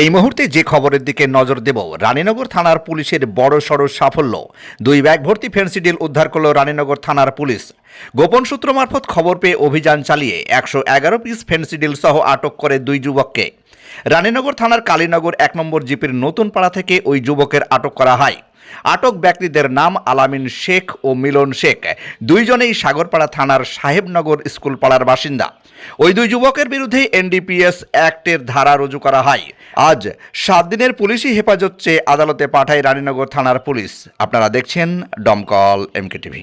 এই মুহূর্তে যে খবরের দিকে নজর দেব, রানীনগর থানার পুলিশের বড় সড় সাফল্য। দুই ব্যাগ ভর্তি ফেন্সিডিল উদ্ধার করল রানীনগর থানার পুলিশ। গোপন সূত্র মারফত খবর পেয়ে অভিযান চালিয়ে একশো এগারো পিস ফেন্সিডিল সহ আটক করে দুই যুবককে। রানীনগর থানার কালীনগর এক নম্বর জিপির নতুন পাড়া থেকে ওই যুবকের আটক করা হয়। আটক ব্যক্তিদের নাম আলামিন শেখ ও মিলন শেখ। দুইজনেই সাগরপাড়া থানার সাহেবনগর স্কুল পাড়ার বাসিন্দা। ওই দুই যুবকের বিরুদ্ধে এনডিপিএস অ্যাক্টের ধারা রুজু করা হয়। আজ সাত দিনের পুলিশি হেফাজত চেয়ে আদালতে পাঠায় রানীনগর থানার পুলিশ। আপনারা দেখছেন ডমকল এমকে টিভি